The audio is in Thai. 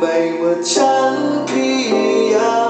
ไม่ว่าฉันพยายาม